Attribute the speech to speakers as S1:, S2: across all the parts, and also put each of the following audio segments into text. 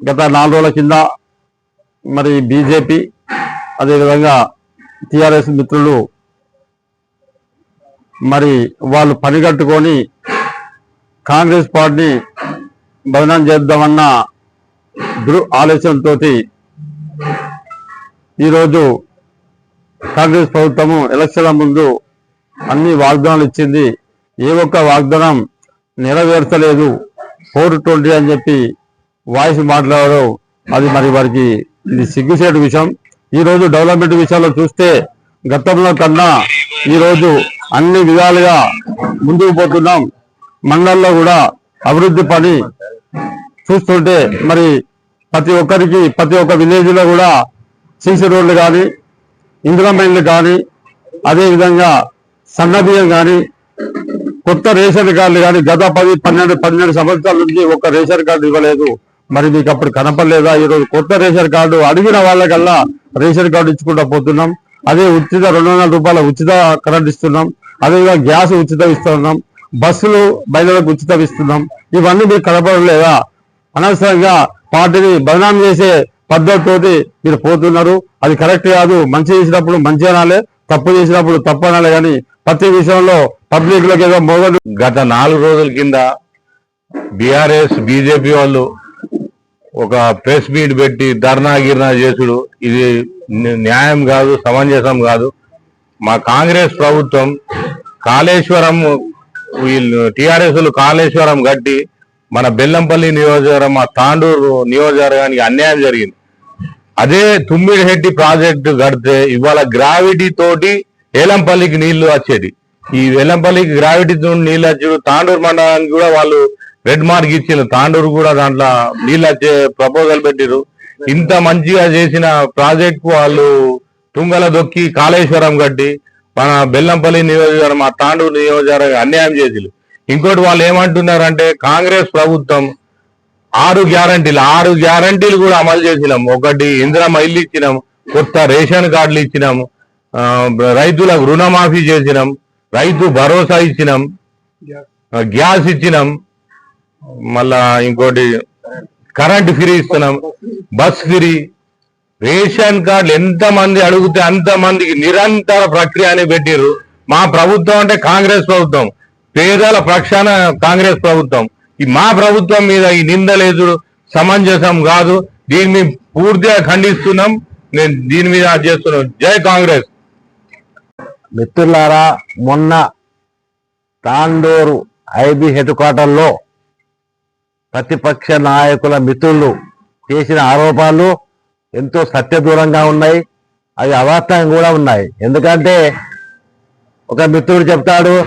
S1: గత నాలుగు రోజుల కింద మరి బీజేపీ అదేవిధంగా టిఆర్ఎస్ మిత్రులు మరి వాళ్ళు పనిగట్టుకొని కాంగ్రెస్ పార్టీని బదనాం చేద్దామన్న దృ ఆలోచనతో ఈరోజు కాంగ్రెస్ ప్రభుత్వము ఎలక్షన్ల ముందు అన్ని వాగ్దానాలు ఇచ్చింది. ఏ ఒక్క వాగ్దానం నెరవేర్చలేదు. ఫోర్ ట్వంటీ అని చెప్పి వాయిస్ మాట్లాడడం అది మరి వారికి ఇది సిగ్గుసేటు విషయం. ఈ రోజు డెవలప్మెంట్ విషయంలో చూస్తే గతంలో కన్నా ఈరోజు అన్ని విధాలుగా ముందుకు పోతున్నాం. మండలంలో కూడా అభివృద్ధి పని చూస్తుంటే మరి ప్రతి ఒక్కరికి ప్రతి ఒక్క విలేజ్లో కూడా సీసీ రోడ్లు కానీ ఇందిరా మైన్లు కానీ అదేవిధంగా సన్నబియ్యం కానీ కొత్త రేషన్ కార్డులు కానీ గత పది పన్నెండు పన్నెండు సంవత్సరాల నుంచి ఒక రేషన్ కార్డు ఇవ్వలేదు. మరి మీకు అప్పుడు కనపడలేదా? ఈరోజు కొత్త రేషన్ కార్డు అడిగిన వాళ్ళకల్లా రేషన్ కార్డు ఇచ్చుకుంటా పోతున్నాం. అదే ఉచిత రెండు వందల రూపాయల ఉచిత కరెంట్ ఇస్తున్నాం. అదేవిధంగా గ్యాస్ ఉచితం ఇస్తున్నాం. బస్సులు మహిళలకు ఉచితం ఇస్తున్నాం. ఇవన్నీ మీకు కనపడలేదా? అనవసరంగా పార్టీని బదనాం చేసే పద్ధతితోటి మీరు పోతున్నారు. అది కరెక్ట్ కాదు. మంచి చేసినప్పుడు మంచి అనాలే తప్పు చేసినప్పుడు తప్పు అనాలే కానీ ప్రతి విషయంలో పబ్లిక్లోకి ఏదో మొగలు
S2: గత నాలుగు రోజుల కింద బీఆర్ఎస్ బీజేపీ వాళ్ళు ఒక ప్రెస్ మీట్ పెట్టి ధర్నా గిర్నా చేసుడు. ఇది న్యాయం కాదు సమంజసం కాదు. మా కాంగ్రెస్ ప్రభుత్వం కాళేశ్వరం వీళ్ళు టిఆర్ఎస్ కాళేశ్వరం కట్టి మన బెల్లంపల్లి నియోజకవర్గం మా తాండూరు నియోజకవర్గానికి అన్యాయం జరిగింది. అదే తుమ్మిడిహెట్టి ప్రాజెక్టు కడితే ఇవాళ గ్రావిటీ తోటి ఏలంపల్లికి నీళ్ళు వచ్చేది. ఈ వెల్లంపల్లికి గ్రావిటీ తోటి నీళ్ళు వచ్చారు తాండూరు మండలానికి కూడా వాళ్ళు రెడ్ మార్క్ ఇచ్చారు తాండూరు కూడా దాంట్లో నీళ్ళు ప్రపోజల్ పెట్టిరు ఇంత మంచిగా చేసిన ప్రాజెక్ట్ వాళ్ళు తుంగల దొక్కి కాళేశ్వరం కట్టి మన బెల్లంపల్లి నియోజకవర్గం మా తాండూరు నియోజకవర్గం అన్యాయం చేసిరు ఇంకోటి వాళ్ళు ఏమంటున్నారంటే కాంగ్రెస్ ప్రభుత్వం ఆరు గ్యారంటీలు ఆరు గ్యారంటీలు కూడా అమలు చేసినాం. ఒకటి ఇందిరమ్మ ఇల్లు ఇచ్చినాం కొత్త రేషన్ కార్డులు ఇచ్చినాం రైతులకు రుణమాఫీ చేసినాం రైతు భరోసా ఇచ్చినాం గ్యాస్ ఇచ్చినాం. మళ్ళా ఇంకోటి కరెంట్ ఫ్రీ ఇస్తున్నాం బస్ ఫ్రీ. రేషన్ కార్డులు ఎంతమంది అడిగితే అంత మందికి నిరంతర ప్రక్రియ అని పెట్టిర్రు. మా ప్రభుత్వం అంటే కాంగ్రెస్ ప్రభుత్వం. పేదల పక్షాన కాంగ్రెస్ ప్రభుత్వం. ఈ మా ప్రభుత్వం మీద ఈ నిందలేదుడు సమంజసం కాదు. దీన్ని పూర్తిగా ఖండిస్తున్నాం. నేను దీని మీద చేస్తున్నాం జై కాంగ్రెస్.
S3: మిత్రులారా మొన్న తాండూరు ఐబీ హెడ్ క్వార్టర్లో ప్రతిపక్ష నాయకుల మిత్రులు చేసిన ఆరోపణలు ఎంతో సత్యదూరంగా ఉన్నాయి. అవి అవాస్తవం కూడా ఉన్నాయి. ఎందుకంటే ఒక మిత్రుడు చెప్తాడు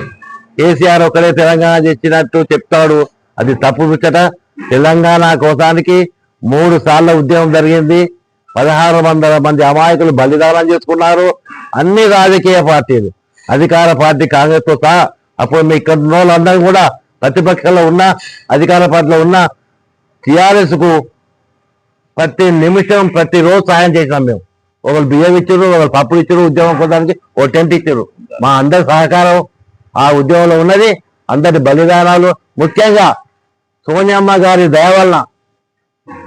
S3: కేసీఆర్ ఒకరే తెలంగాణ తెచ్చినట్టు చెప్తాడు. అది తప్పు ముచ్చట. తెలంగాణ కోసానికి మూడు సార్ల ఉద్యమం జరిగింది. పదహారు వందల మంది అమాయకులు బలిదానం చేసుకున్నారు. అన్ని రాజకీయ పార్టీలు. అధికార పార్టీ కాంగ్రెస్తో సహా అప్పుడు మీ ఇక్కడ వాళ్ళందరూ కూడా ప్రతిపక్షంలో ఉన్న అధికార పార్టీలో ఉన్న టిఆర్ఎస్కు ప్రతి నిమిషం ప్రతి రోజు సాయం చేసినాం మేము. ఒకరు బియ్యం ఇచ్చారు ఒకరు పప్పులు ఇచ్చారు ఉద్యమం పొందడానికి ఓ టెంట్ ఇచ్చారు. మా అందరి సహకారం ఆ ఉద్యమంలో ఉన్నది. అందరి బలిదానాలు. ముఖ్యంగా సోనియమ్మ గారి దయ వలన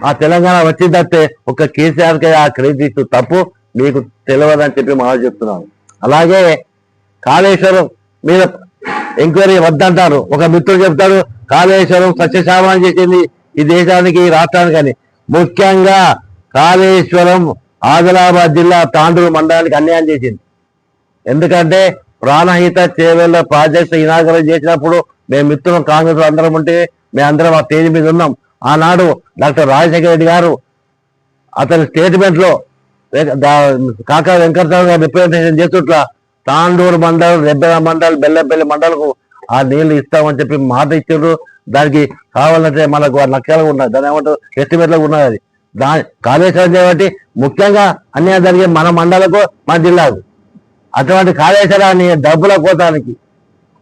S3: ఆ తెలంగాణ వచ్చిందంటే ఒక కేసీఆర్కి ఆ క్రెడిట్ ఇస్తూ తప్పు. మీకు తెలియదని చెప్పి మనం చెప్తున్నాను అలాగే కాళేశ్వరం మీద ఎంక్వైరీ వద్దంటారు. ఒక మిత్రుడు చెప్తాడు కాళేశ్వరం సత్యశామనం చేసింది ఈ దేశానికి ఈ రాష్ట్రానికి అని. ముఖ్యంగా కాళేశ్వరం ఆదిలాబాద్ జిల్లా తాండూరు మండలానికి అన్యాయం చేసింది. ఎందుకంటే ప్రాణహిత చేవెళ్ళ ప్రాజెక్ట్ ఇనాగరేట్ చేసినప్పుడు మేము మిత్రులం కాంగ్రెస్ అందరం ఉంటే మేము అందరం ఆ తేదీ మీద ఉన్నాం. ఆనాడు డాక్టర్ రాజశేఖర రెడ్డి గారు అతని స్టేట్మెంట్లో కాకా వెంకటరావు గారు రిప్రజెంటేషన్ చేస్తుట్లా తాండూరు మండలం రెబ్బెల మండలం బెల్లంపల్లి మండలకు ఆ నీళ్ళు ఇస్తామని చెప్పి మాట ఇచ్చారు దానికి కావాలంటే మనకు ఆ లక్ష్యాలు ఉన్నాయి దాని ఏమంటారు ఎస్టిమేట్ ఉన్నది అది దా కాళేశ్వరం చేయబట్టి ముఖ్యంగా అన్యాయం జరిగే మన మండలకు మన జిల్లాకు అటువంటి కాళేశ్వరాన్ని డబ్బుల కోతానికి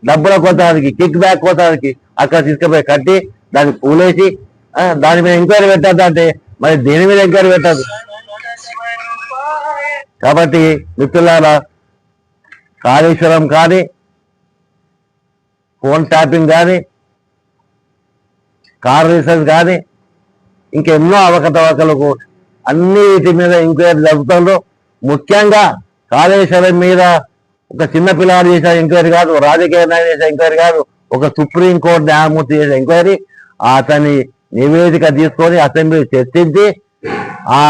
S3: డబ్బుల కోతానికి కిక్ బ్యాక్ కోతానికి అక్కడ తీసుకుపోయి కట్టి దాన్ని పూలేసి దాని మీద ఎంక్వైరీ పెట్టద్దు అంటే మరి దేని మీద ఎంక్వైరీ పెట్టద్దు కాబట్టి మిత్రులారా కాళేశ్వరం కానీ ఫోన్ ట్యాపింగ్ కానీ కార్ రీసెర్చ్ కానీ ఇంకెన్నో అవకతవకలకు అన్ని వీటి మీద ఎంక్వైరీ జరుపుతుండ్రు ముఖ్యంగా కాళేశ్వరం మీద ఒక చిన్న పిల్లాడు చేసిన ఎంక్వైరీ కాదు రాజకీయ నాయకుడు చేసిన ఎంక్వైరీ కాదు ఒక సుప్రీంకోర్టు న్యాయమూర్తి చేసిన ఎంక్వైరీ అతని నివేదిక తీసుకొని అసెంబ్లీ చర్చించి ఆ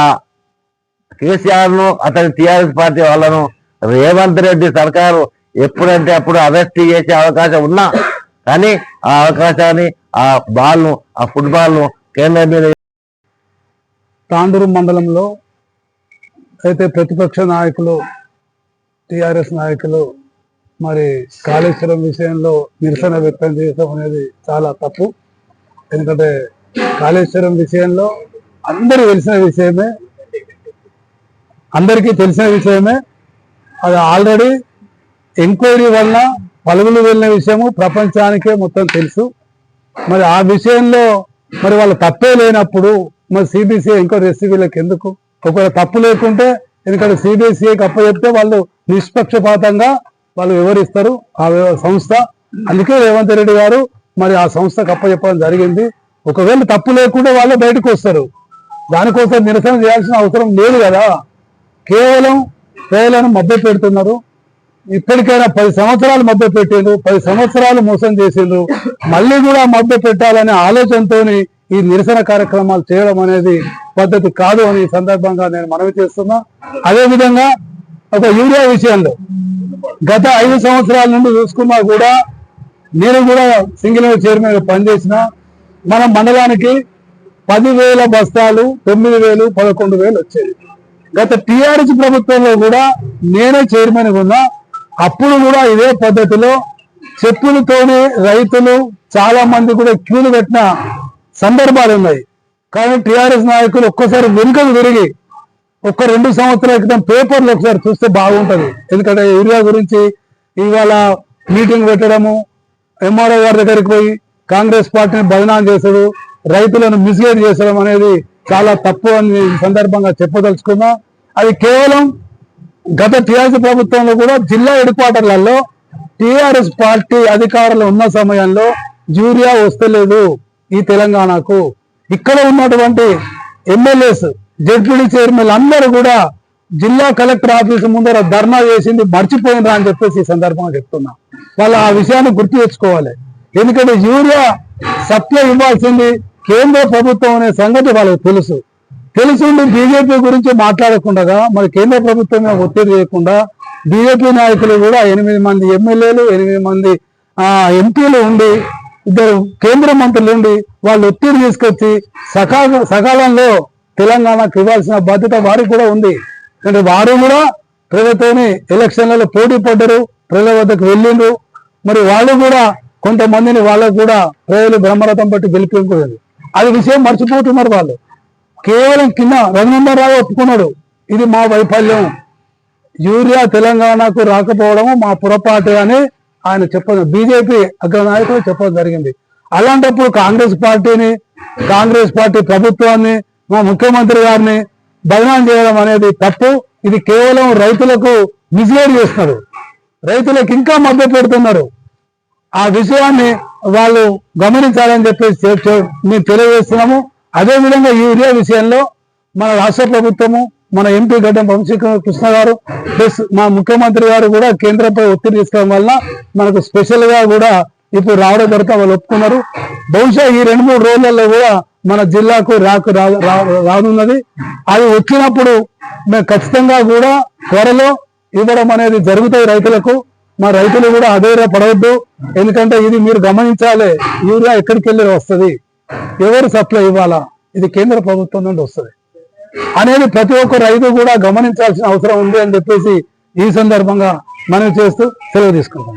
S3: కేసీఆర్ను అతని టీఆర్ఎస్ పార్టీ వాళ్ళను రేవంత్ రెడ్డి సర్కారు ఎప్పుడంటే అప్పుడు అరెస్ట్ చేసే అవకాశం ఉన్నా కానీ ఆ అవకాశాన్ని ఆ బాల్ను ఆ ఫుట్బాల్ను కేంద్రం మీద
S4: తాండూరు మండలంలో అయితే ప్రతిపక్ష నాయకులు టిఆర్ఎస్ నాయకులు మరి కాళేశ్వరం విషయంలో నిరసన వ్యక్తం చేయడం అనేది చాలా తప్పు. ఎందుకంటే కాళేశ్వరం విషయంలో అందరూ తెలిసిన విషయమే అందరికీ తెలిసిన విషయమే అది ఆల్రెడీ ఎంక్వైరీ వల్ల పలువులు వెళ్ళిన విషయము ప్రపంచానికే మొత్తం తెలుసు. మరి ఆ విషయంలో మరి వాళ్ళు తప్పే లేనప్పుడు మరి సిబిసిఐ ఎంక్వైరీ ఎస్సీబీలకు ఎందుకు? ఒకవేళ తప్పు లేకుంటే ఎందుకంటే సిబిఎస్ఈకి అప్పచెప్తే వాళ్ళు నిష్పక్షపాతంగా వాళ్ళు వివరిస్తారు ఆ సంస్థ. అందుకే రేవంత్ రెడ్డి గారు మరి ఆ సంస్థకు అప్పచెప్పడం జరిగింది. ఒకవేళ తప్పు లేకుండా వాళ్ళు బయటకు వస్తారు. దానికోసం నిరసన చేయాల్సిన అవసరం లేదు కదా. కేవలం ప్రజలను మభ్య పెడుతున్నారు. ఇప్పటికైనా పది సంవత్సరాలు మభ్య పెట్టిండ్రు. పది సంవత్సరాలు మోసం చేసిండ్రు. మళ్ళీ కూడా మభ్య పెట్టాలనే ఆలోచనతో ఈ నిరసన కార్యక్రమాలు చేయడం అనేది పద్ధతి కాదు అని సందర్భంగా నేను మనవి చేస్తున్నా. అదేవిధంగా ఒక యూరియా విషయంలో గత ఐదు సంవత్సరాల నుండి చూసుకున్నా కూడా నేను కూడా సింగిల్ చైర్మన్ పనిచేసిన. మన మండలానికి పదివేల బస్తాలు తొమ్మిది వేలు పదకొండు వేలు వచ్చేది గత టిఆర్ఎస్ ప్రభుత్వంలో కూడా నేనే చైర్మన్ ఉన్నా. అప్పుడు కూడా ఇదే పద్ధతిలో చెప్పులతోనే రైతులు చాలా మంది కూడా క్యూలు పెట్టిన సందర్భాలు ఉన్నాయి. కానీ టిఆర్ఎస్ నాయకులు ఒక్కసారి వెనుకకు తిరిగి ఒక్క రెండు సంవత్సరాల క్రితం పేపర్లు ఒకసారి చూస్తే బాగుంటుంది. ఎందుకంటే యూరియా గురించి ఇవాళ మీటింగ్ పెట్టడము ఎంఆర్ఓ గారి దగ్గరికి పోయి కాంగ్రెస్ పార్టీని బదనాం చేసడు రైతులను మిస్గైడ్ చేసడం అనేది చాలా తప్పు అని సందర్భంగా చెప్పదలుచుకున్నా. అది కేవలం గత టీఆర్ఎస్ ప్రభుత్వంలో కూడా జిల్లా హెడ్ క్వార్టర్లలో టిఆర్ఎస్ పార్టీ అధికారులు ఉన్న సమయంలో యూరియా వస్తలేదు ఈ తెలంగాణకు. ఇక్కడ ఉన్నటువంటి ఎమ్మెల్యేస్ జడ్పీడీ చైర్మన్ అందరూ కూడా జిల్లా కలెక్టర్ ఆఫీస్ ముందర ధర్నా చేసింది మర్చిపోయినరా అని చెప్పేసి ఈ సందర్భంగా చెప్తున్నా. వాళ్ళు ఆ విషయాన్ని గుర్తు తెచ్చుకోవాలి. ఎందుకంటే యూరియా సప్లై ఇవ్వాల్సింది కేంద్ర ప్రభుత్వం అనే సంగతి వాళ్ళకి తెలుసు. తెలుసుండి బీజేపీ గురించి మాట్లాడకుండా మరి కేంద్ర ప్రభుత్వం మీద ఒత్తిడి చేయకుండా బీజేపీ నాయకులు కూడా ఎనిమిది మంది ఎమ్మెల్యేలు ఎనిమిది మంది ఎంపీలు ఉండి ఇద్దరు కేంద్ర మంత్రులు ఉండి వాళ్ళు ఒత్తిడి తీసుకొచ్చి సకాల సకాలంలో తెలంగాణకు ఇవ్వాల్సిన బాధ్యత వారికి కూడా ఉంది. అంటే వారు కూడా ప్రజలతోని ఎలక్షన్లలో పోటీ పడ్డరు ప్రజల వద్దకు వెళ్ళిండ్రు. మరి వాళ్ళు కూడా కొంతమందిని వాళ్ళకు కూడా ప్రజలు బ్రహ్మరథం పట్టి గెలిపించలేదు అది విషయం మర్చిపోతున్నారు వాళ్ళు. కేవలం కింద రఘునందరావు ఒప్పుకున్నాడు. ఇది మా వైఫల్యం. యూరియా తెలంగాణకు రాకపోవడము మా పొరపాటు అని ఆయన చెప్పడం బీజేపీ అగ్ర నాయకులు చెప్పడం జరిగింది. అలాంటప్పుడు కాంగ్రెస్ పార్టీని కాంగ్రెస్ పార్టీ ప్రభుత్వాన్ని మా ముఖ్యమంత్రి గారిని బదనాం చేయడం అనేది తప్పు. ఇది కేవలం రైతులకు మిస్గైడ్ చేస్తున్నారు. రైతులకు ఇంకా మద్దతు పెడుతున్నారు. ఆ విషయాన్ని వాళ్ళు గమనించాలని చెప్పేసి మేము తెలియజేస్తున్నాము. అదే విధంగా ఈ యూరియా విషయంలో మన రాష్ట్ర ప్రభుత్వము మన ఎంపీ గడ్డం వంశీకృష్ణ కృష్ణ గారు ప్లస్ మా ముఖ్యమంత్రి గారు కూడా కేంద్రంపై ఒత్తిడి తీసుకోవడం వల్ల మనకు స్పెషల్గా కూడా ఇప్పుడు రావడం జరుగుతా వాళ్ళు ఒప్పుకున్నారు. బహుశా ఈ రెండు మూడు రోజులలో కూడా మన జిల్లాకు రాకు రానున్నది. అది వచ్చినప్పుడు మేము ఖచ్చితంగా కూడా త్వరలో ఇవ్వడం అనేది జరుగుతాయి రైతులకు. మా రైతులు కూడా అధైర్య పడవద్దు. ఎందుకంటే ఇది మీరు గమనించాలి యూరియా ఎక్కడికి వెళ్ళి వస్తుంది? ఎవరు సప్లై ఇవ్వాలా? ఇది కేంద్ర ప్రభుత్వం నుండి వస్తుంది. అనేది ప్రతి ఒక్క రైతు కూడా గమనించాల్సిన అవసరం ఉంది అని చెప్పేసి ఈ సందర్భంగా మనం చేస్తూ సెలవు తీసుకుంటాం